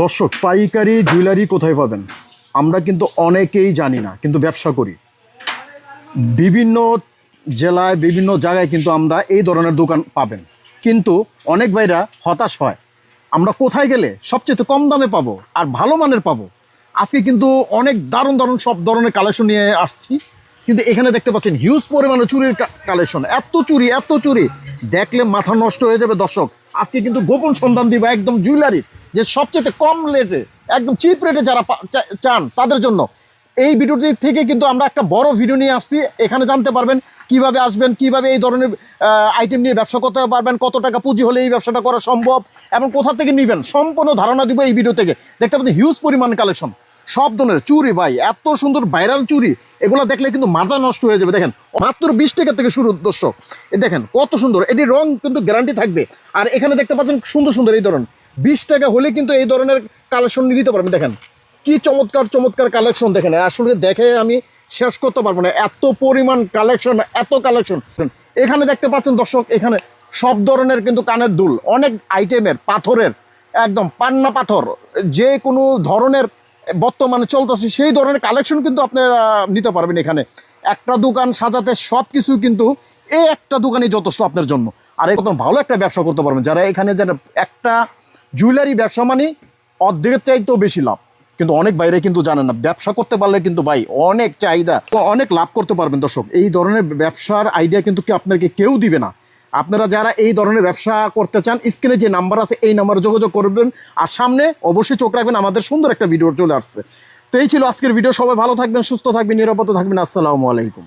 দর্শক, পাইকারি, জুয়েলারি কোথায় পাবেন? আমরা কিন্তু অনেকেই জানি না, কিন্তু ব্যবসা করি। বিভিন্ন জেলায়, বিভিন্ন জায়গায় কিন্তু আমরা এই ধরনের দোকান পাবেন। কিন্তু অনেক ভাইরা হতাশ হয়, আমরা কোথায় গেলে সবচেয়ে কম দামে পাবো আর ভালো মানের পাবো? আজকে কিন্তু অনেক দারুণ দারুণ সব ধরনের কালেকশন নিয়ে আসছি। কিন্তু এখানে দেখতে পাচ্ছেন হিউজ পরিমাণে চুরির কালেকশন এত চুরি এত চুরি। দেখলে মাথা নষ্ট হয়ে যাবে দর্শক। আজকে কিন্তু গোপন সন্ধান দিব, একদম জুয়েলারির। যে সবচেয়ে কম রেটে একদম চিপ রেটে যারা চান তাদের জন্য। এই ভিডিওটি থেকে কিন্তু আমরা একটা বড় ভিডিও নিয়ে আসছি। এখানে জানতে পারবেন কীভাবে আসবেন, কীভাবে এই ধরনের আইটেম নিয়ে ব্যবসা করতে পারবেন, কত টাকা পুঁজি হলে এই ব্যবসাটা করা সম্ভব, এবং কোথা থেকে নেবেন, সম্পূর্ণ ধারণা দিব এই ভিডিও থেকে। দেখতে পাচ্ছেন হিউজ পরিমাণ কালেকশন সব ধরনের চুরি ভাই, এত সুন্দর ভাইরাল চুরি, এগুলো দেখলে কিন্তু মাথা নষ্ট হয়ে যাবে। দেখেন, মাত্র বিশ টাকা থেকে শুরু দর্শক। দেখেন, কত সুন্দর, এটি রং কিন্তু গ্যারান্টি থাকবে। আর এখানে দেখতে পাচ্ছেন সুন্দর সুন্দর এই ধরনের। বিশ টাকা হলে কিন্তু এই ধরনের কালেকশন নিতে পারবেন। দেখেন, কি চমৎকার চমৎকার কালেকশন দেখেন। আসলে দেখে আমি শেষ করতে পারব না। এত পরিমাণ কালেকশন এত কালেকশন এখানে দেখতে পাচ্ছেন দর্শক, এখানে সব ধরনের কিন্তু কানের দুল, অনেক আইটেমের পাথরের, একদম পান্না পাথর, যে কোনো ধরনের বর্তমানে চলতেছে, সেই ধরনের কালেকশন কিন্তু আপনারা নিতে পারবেন এখানে। একটা দোকান সাজাতে সব কিছু কিন্তু এই একটা দোকানই যথেষ্ট আপনার জন্য। আর একদম ভালো একটা ব্যবসা করতে পারবেন। যারা এখানে যারা একটা জুয়েলারি ব্যবসা মানে অর্ধেকের চাইতেও বেশি লাভ। কিন্তু অনেক বাইরে কিন্তু জানেন না, ব্যবসা করতে পারলে কিন্তু ভাই অনেক চাহিদা, অনেক লাভ করতে পারবেন দর্শক। এই ধরনের ব্যবসার আইডিয়া কিন্তু আপনাকে কেউ দিবে না। আপনারা যারা এই ধরনের ব্যবসা করতে চান, স্ক্রিনে যে নাম্বার আছে, এই নাম্বারে যোগাযোগ করবেন। আর সামনে অবশ্যই চোখ রাখবেন, আমাদের সুন্দর একটা ভিডিও চলে আসছে। তো এই ছিল আজকের ভিডিও সবাই ভালো থাকবেন, সুস্থ থাকবেন, নিরাপদ থাকবেন। আসসালামু আলাইকুম।